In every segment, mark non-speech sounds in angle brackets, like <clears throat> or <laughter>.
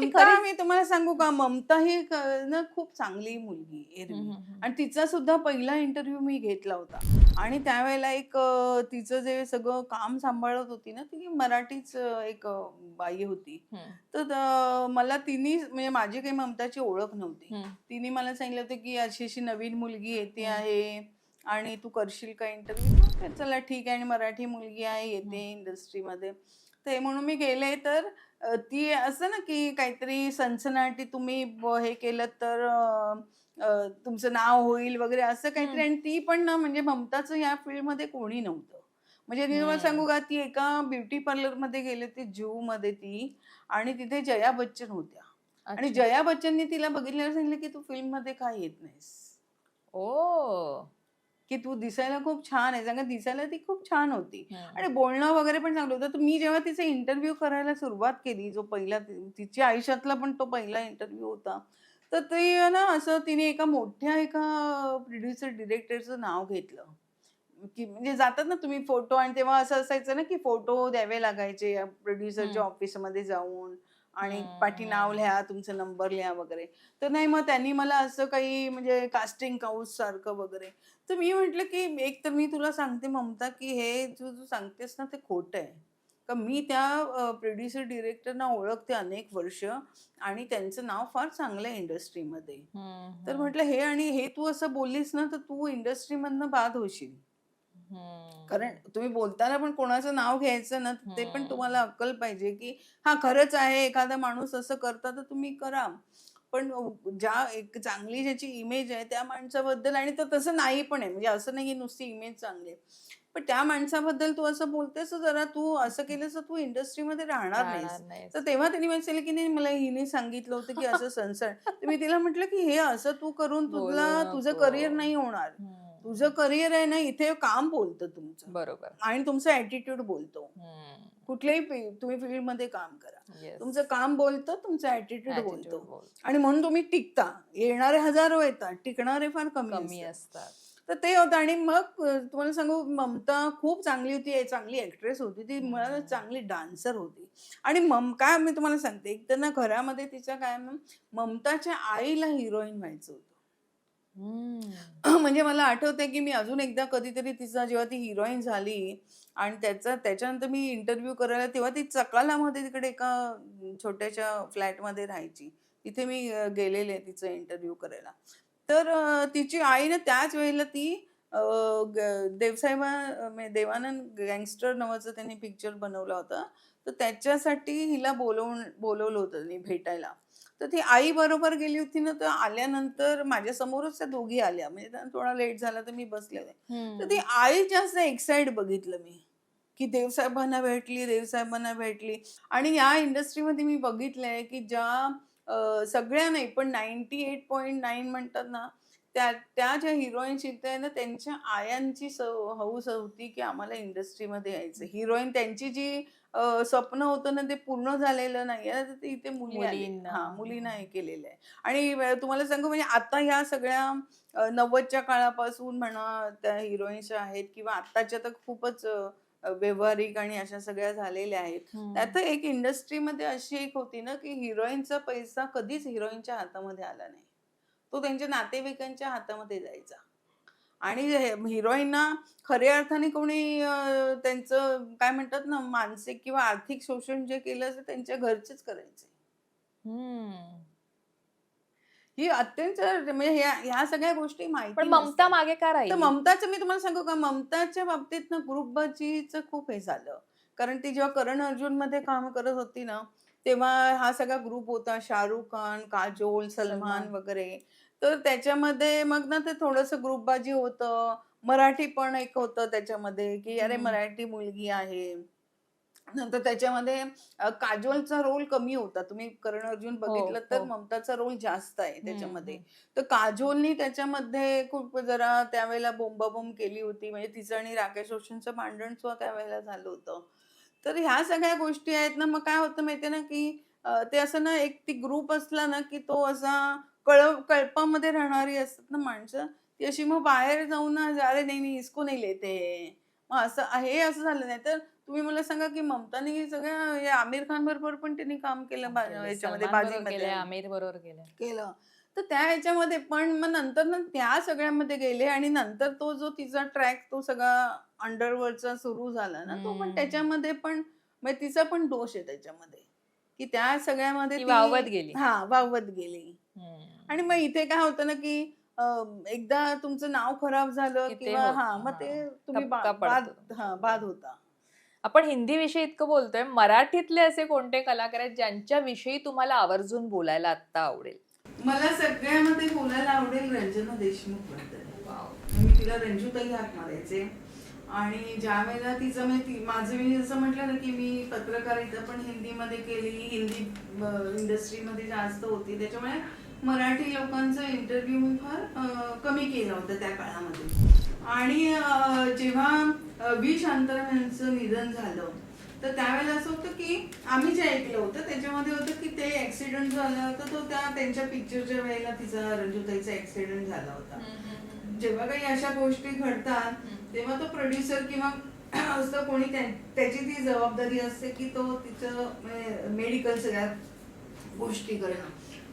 ममता मी तुम्हाला सांगू का? ममता ही ना खूप चांगली मुलगी एरवी. आणि तिचा सुद्धा पहिला इंटरव्ह्यू मी घेतला होता. आणि त्यावेळेला एक तिचं जे सगळं काम सांभाळत होती ना ती मराठीच एक बाई होती. तर मला तिने म्हणजे माझी काही ममताची ओळख नव्हती. तिने मला सांगितलं होतं की अशी अशी नवीन मुलगी येते. आहे आणि तू करशील का इंटरव्ह्यू चला ठीक आहे. आणि मराठी मुलगी आहे येते इंडस्ट्रीमध्ये ते म्हणून मी गेले तर ती असं ना की काहीतरी सनसनाटी तुम्ही हे केलं तर तुमचं नाव होईल वगैरे असं काहीतरी आणि ती पण ना म्हणजे ममताचं या फील्डमध्ये कोणी नव्हतं. म्हणजे मी तुम्हाला. सांगू का ती एका ब्युटी पार्लरमध्ये गेले ती जू मध्ये ती आणि तिथे जया बच्चन होत्या. आणि. जया बच्चननी तिला बघितल्यावर सांगितलं की तू फिल्ममध्ये का येत नाहीस? ओ! की तू दिसायला खूप छान आहे सांगा दिसायला ती खूप छान होती. आणि बोलणं वगैरे पण चांगलं होतं. तर मी जेव्हा तिचा इंटरव्ह्यू करायला सुरुवात केली जो पहिला तिच्या आयुष्यातला पण तो पहिला इंटरव्ह्यू होता तर ते ना असं तिने एका मोठ्या एका प्रोड्युसर डिरेक्टरचं नाव घेतलं. की म्हणजे जातात ना तुम्ही फोटो आणि तेव्हा असं असायचं ना की फोटो द्यावे लागायचे प्रोड्युसरच्या. ऑफिसमध्ये जाऊन. आणि पाठी नाव. लिहा तुमचा नंबर लिहा वगैरे. तर नाही मग त्यांनी मला असं काही म्हणजे कास्टिंग काउच सारखं वगैरे. तर मी म्हटलं की एक तर मी तुला सांगते ममता की हे तू तू सांगतेस ना ते खोटं आहे. का मी त्या प्रोड्युसर डिरेक्टरना ओळखते अनेक वर्ष आणि त्यांचं नाव फार चांगलं आहे इंडस्ट्रीमध्ये तर म्हटलं हे आणि हे तू असं बोललीस ना तर तू इंडस्ट्रीमधनं बाद होशील. कारण तुम्ही बोलताना पण कोणाचं नाव घ्यायचं ना ते पण. तुम्हाला अक्कल पाहिजे की हा खरंच आहे एखादा माणूस असं करता तर तुम्ही करा पण ज्या एक चांगली ज्याची इमेज आहे त्या माणसाबद्दल आणि तर तसं नाही पण आहे म्हणजे असं नाही नुसती इमेज चांगली आहे पण त्या माणसाबद्दल तू असं बोलतेस तर जरा तू असं केलंस तर तू इंडस्ट्रीमध्ये राहणार नाहीस. तर तेव्हा त्यांनी सांगितलं की नाही मला हिने सांगितलं होतं की असं संसार मी तिला म्हटलं की हे असं तू करून तुला तुझं. करिअर नाही होणार. तुझं करिअर आहे ना इथे काम बोलतं तुमचं. बरोबर. आणि तुमचं ऍटिट्यूड बोलतो. हम्म. कुठल्याही फी- तुम्ही फील्डमध्ये काम करा. Yes. तुमचं काम बोलतं तुमचं ऍटिट्यूड Attitude बोलतो. बोल. आणि म्हणून तुम्ही टिकता. येणारे हजारो येतात टिकणारे फार कमी कमी असतात. असतात. तर ते होतं. आणि मग अ, तुम्हाला सांगू ममता खूप चांगली होती चांगली ऍक्ट्रेस होती ती. मुळात हम्म. चांगली डान्सर होती. आणि मम काय मी तुम्हाला सांगते एक तर ना घरामध्ये तिच्या काय ना, ममताच्या आईला हिरोईन व्हायचं होतं. हम्म. म्हणजे मला आठवतंय की मी अजून एकदा कधीतरी तिचा जेव्हा ती हिरोईन झाली आणि त्याचा त्याच्यानंतर मी इंटरव्ह्यू करायला तेव्हा ती चकालामध्ये तिकडे एका अं, छोट्याशा फ्लॅटमध्ये राहायची. तिथे मी अं, गेलेले तिचा इंटरव्ह्यू करायला. तर अं, तिची आई ना त्याच वेळेला ती अं, ग- देवसाहेबा अं, म्हणजे देवानंद गँगस्टर नावाचं त्यांनी पिक्चर बनवला होता. तर त्याच्यासाठी हिला बोलवून बोलवलं होतं त्यांनी भेटायला. तर ती आई बरोबर गेली होती ना तर आल्यानंतर माझ्या समोरच त्या दोघी आल्या. म्हणजे त्यांना थोडा लेट झाला तर मी बसले होते तर ती. आई जास्त एक्साइट बघितलं मी की देवसाहेबांना भेटली देवसाहेबांना भेटली. आणि या इंडस्ट्रीमध्ये मी बघितलंय की ज्या सगळ्या नाही पण नाईन्टी एट पॉईंट नाईन म्हणतात ना त्या त्या ज्या हिरोईन शिकताय ना त्यांच्या आयांची स हौस होती की आम्हाला इंडस्ट्रीमध्ये यायचं हिरोईन त्यांची जी स्वप्न होतं ना ते पूर्ण झालेलं नाही ते इथे मुलींना. हा मुलींना हे केलेलं आहे. आणि तुम्हाला सांगू म्हणजे आता ह्या सगळ्या नव्वदच्या काळापासून म्हणा त्या हिरोईन्स आहेत किंवा आत्ताच्या तर खूपच व्यवहारिक आणि अशा सगळ्या झालेल्या आहेत. त्यात एक इंडस्ट्रीमध्ये अशी एक होती ना की हिरोईनचा पैसा कधीच हिरोईनच्या हातामध्ये आला नाही. तो त्यांच्या नातेवाईकांच्या हातामध्ये जायचा. आणि हिरोईनना खऱ्या अर्थाने कोणी त्यांचं काय म्हणतात ना मानसिक किंवा आर्थिक शोषण जे केलं असेल त्यांच्या घरचेच करायचे हम्म. ही अत्यंत म्हणजे ह्या सगळ्या गोष्टी माहिती पण ममता. मागे का राहिली ममताचं मी तुम्हाला सांगू का ममताच्या बाबतीत ना ग्रुपबाजीचं खूप हे झालं कारण ती जेव्हा करण अर्जुनमध्ये काम करत होती ना तेव्हा हा सगळा ग्रुप होता शाहरुख खान काजोल सलमान. वगैरे तर त्याच्यामध्ये मग ना ते थोडस ग्रुपबाजी होतं मराठी पण एक होतं त्याच्यामध्ये की अरे. मराठी मुलगी आहे नंतर त्याच्यामध्ये काजोलचा रोल कमी होता तुम्ही करण अर्जुन बघितलं तर हो. ममताचा रोल जास्त आहे त्याच्यामध्ये. तर काजोलनी त्याच्यामध्ये खूप जरा त्यावेळेला बोंबाबोंब केली होती म्हणजे तिचं आणि राकेश रोशनचं भांडण सुद्धा त्यावेळेला झालं होतं तर ह्या सगळ्या गोष्टी आहेत ना मग काय होतं माहितीये ना की ते असं ना एक ती ग्रुप असला ना की तो असा कळ कळपामध्ये राहणारी असतात ना माणसं ती अशी मग बाहेर जाऊन ना अरे नाही नाही इसको नाही लेते मग असं हे असं झालं नाही तर तुम्ही मला सांगा की ममतानी सगळ्या या आमिर खान बरोबर पण त्यांनी काम केलं बा-. याच्यामध्ये बाजीमध्ये आमिर बरोबर केलंय केलं तर त्या ह्याच्यामध्ये पण मग नंतर ना त्या सगळ्यामध्ये गेले आणि नंतर तो जो तिचा ट्रॅक तो सगळा अंडरवर्ल्डचा सुरू झाला ना तो पण हम्म. त्याच्यामध्ये पण म्हणजे तिचा पण दोष आहे त्याच्यामध्ये की त्या सगळ्यामध्ये ती ती- वावत गेली. हा वावत गेली. आणि मग इथे काय होतं ना की एकदा तुमचं नाव खराब झालं किंवा होतं, हा मग. ते तुम्ही बाद. हा होता. आपण हिंदी विषयी इतकं बोलतोय मराठीतले असे कोणते कलाकार आहेत ज्यांच्या विषयी तुम्हाला आवर्जून बोलायला आत्ता आवडेल? मला सगळ्यामध्ये बोलायला आवडेल रंजना देशमुखबद्दल. मी तिला रंजूताई हाक मारायचे. आणि ज्या वेळेला तिचं म्हणजे ती माझं मी जसं म्हटलं ना की मी पत्रकारिता पण हिंदीमध्ये केली हिंदी इंडस्ट्रीमध्ये जास्त होती. त्याच्यामुळे मराठी लोकांचा इंटरव्ह्यू मी फार कमी केला होता त्या काळामध्ये. आणि जेव्हा व्ही शांताराम यांचं निधन झालं तर त्यावेळेला असं होतं की आम्ही जे ऐकलं होतं त्याच्यामध्ये होतं की ते ऍक्सिडेंट झालं तर तो त्या त्यांच्या पिक्चरच्या वेळेला तिचा रंजूताईचा ऍक्सिडेंट झाला होता. जेव्हा काही अशा गोष्टी घडतात तेव्हा तो प्रोड्युसर किंवा <clears throat> असं कोणी त्या- त्याची ती जबाबदारी असते की तो तिचं मेडिकल सगळ्या गोष्टी करणं.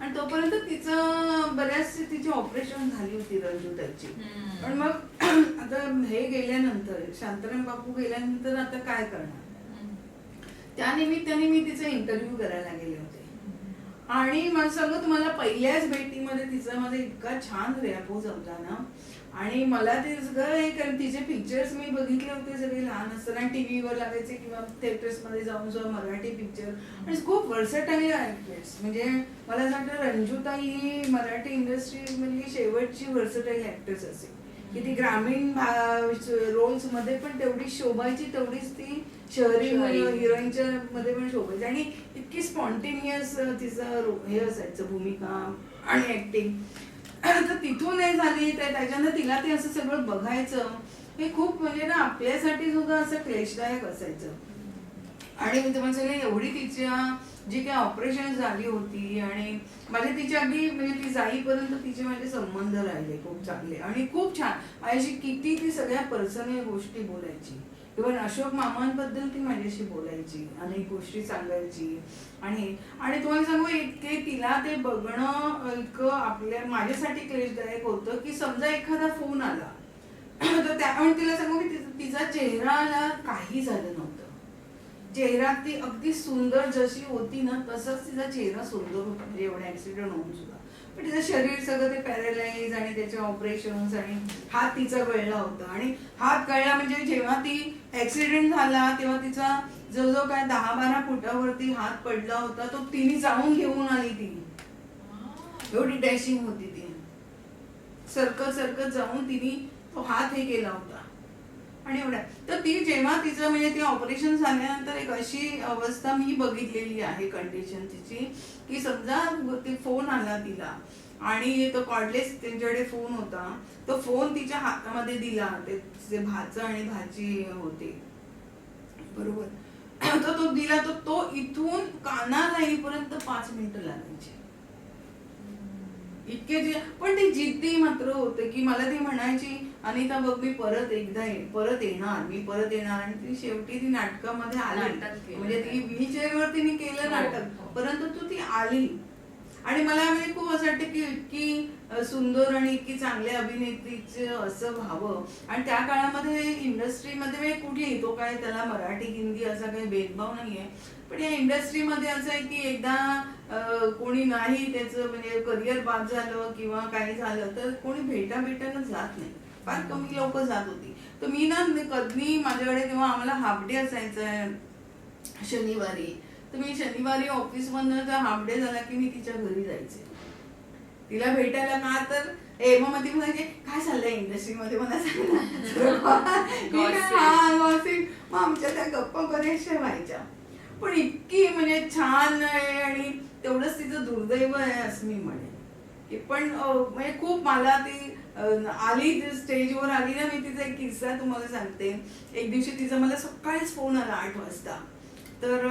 आणि तोपर्यंत तिचं बऱ्याचशी तिची ऑपरेशन झाली होती रंजूताईची पण मग <clears throat> आता हे गेल्यानंतर शांताराम बापू गेल्यानंतर आता काय करणार? त्या निमित्ताने मी तिचा इंटरव्ह्यू करायला गेले होते. आणि मला सांगू तुम्हाला पहिल्याच भेटीमध्ये तिचा माझा इतका छान रॅपोज होता ना. आणि मला ते सगळं हे कारण तिचे पिक्चर्स मी बघितले होते सगळे लहान असताना. टीव्हीवर लागायचे किंवा theatres मध्ये जाऊन सुद्धा मराठी पिक्चर आणि खूप वर्सटाईल ऍक्ट्रेस म्हणजे मला असं वाटतं रंजूताई ही मराठी इंडस्ट्री मधली शेवटची वर्सटाईल ऍक्ट्रेस असेल की ती ग्रामीण रोल्समध्ये पण तेवढी शोभायची तेवढीच ती शहरी. हिरोईनच्या मध्ये पण शोभायची. आणि इतकी स्पॉन्टेनियस तिचं हे असायचं भूमिका आणि ऍक्टिंग तर तिथून हे झाली तर त्याच्यानं तिला ते असं सगळं बघायचं. हे खूप म्हणजे ना आपल्यासाठी सुद्धा असं क्लेशदायक असायचं. आणि मी तुम्हाला सांगेन एवढी तिच्या जी काही ऑपरेशन झाली होती आणि माझे तिच्या अगदी म्हणजे ती जाईपर्यंत तिचे माझे संबंध राहिले खूप चांगले. आणि खूप छान माझ्याशी किती ती सगळ्या पर्सनल गोष्टी बोलायची. इव्हन अशोक मामांबद्दल ती माझ्याशी बोलायची अनेक गोष्टी सांगायची. आणि आणि तुम्हाला सांगू इतके तिला ते बघणं इतकं आपल्या माझ्यासाठी क्लेशदायक होतं की समजा एखादा फोन आला तर त्यामुळे तिला सांगू की तिचा- तिचा चेहराला काही झालं नव्हतं. चेहरा ती अगदी सुंदर जशी होती ना तसंच तिचा चेहरा सुंदर होता. म्हणजे एवढा ऍक्सिडेंट होऊन सुद्धा. पण तिचं शरीर सगळं ते पॅरालाइज आणि त्याचे ऑपरेशन्स आणि हात तिचा गळला होता. आणि हात गळला म्हणजे जेव्हा ती ऍक्सिडेंट झाला तेव्हा तिचा जवळजवळ काय दहा बारा फुटावरती हात पडला होता तो तिने जाऊन घेऊन आली ती. एवढी डॅशिंग होती ती. सरकत सरकत जाऊन तिने तो हात हे केला होता. आणि एवढ्या तर ती जेव्हा तिचं म्हणजे ती ऑपरेशन झाल्यानंतर एक अशी अवस्था मी बघितलेली आहे कंडिशन तिची की समजा ते फोन आला तिला आणि तो कॉर्डलेस त्यांच्याकडे फोन होता तो फोन तिच्या हातामध्ये दिला ते तिचे भाचं आणि भाची होते. बरोबर. तर तो दिला तर तो इथून काना राहीपर्यंत पाच मिनिटं लागायची. इतके जे पण ती जिद्दी मात्र होते की मला ती म्हणायची अनिता बघ मी परत एकदा ये- परत येणार मी परत येणार आणि ती शेवटी ती नाटकामध्ये आली. म्हणजे ती वर तिने केलं हो, नाटक. परंतु तू ती आली आणि मला म्हणजे खूप असं वाटतं की सुंदर आणि इतकी चांगल्या अभिनेत्रीचं असं व्हावं. आणि त्या काळामध्ये इंडस्ट्रीमध्ये कुठेही तो काय त्याला मराठी हिंदी असा काही भेदभाव नाहीये. पण या इंडस्ट्रीमध्ये असं आहे की एकदा कोणी नाही त्याचं म्हणजे करिअर बाद झालं किंवा काही झालं तर कोणी भेटा भेटायला जात नाही. फार कमी लोक जात होती. तर मी ना कधी माझ्याकडे तेव्हा आम्हाला हाफ डे असायचा शनिवारी. तर मी शनिवारी ऑफिस मधनं हाफ डे झाला की मी तिच्या घरी जायचे. तिला भेटायला का तर ए मग मध्ये म्हणायचे काय चाललंय इंडस्ट्रीमध्ये मला सांग. ना." <laughs> मग आमच्या त्या गप्पा बऱ्याचशा व्हायच्या. पण इतकी म्हणजे छान आहे आणि तेवढंच तिचं दुर्दैव आहे असं मी म्हणेन. की पण म्हणजे खूप मला ती आली स्टेजवर आली ना मी तिचा एक किस्सा तुम्हाला सांगते. एक दिवशी तिचा मला सकाळीच फोन आला आठ वाजता. तर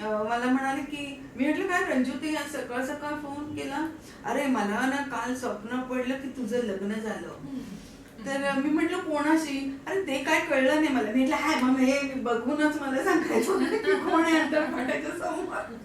मला म्हणाले की मी म्हटलं काय रंजुती या सकाळ सकाळ फोन केला? अरे मला ना काल स्वप्न पडलं की तुझं लग्न झालं. तर मी म्हटलं कोणाशी? अरे ते काय कळलं नाही मला. मी म्हटलं हाय मग हे बघूनच मला सांगायचं कोण आहे अंतरपाटाच्या समोर.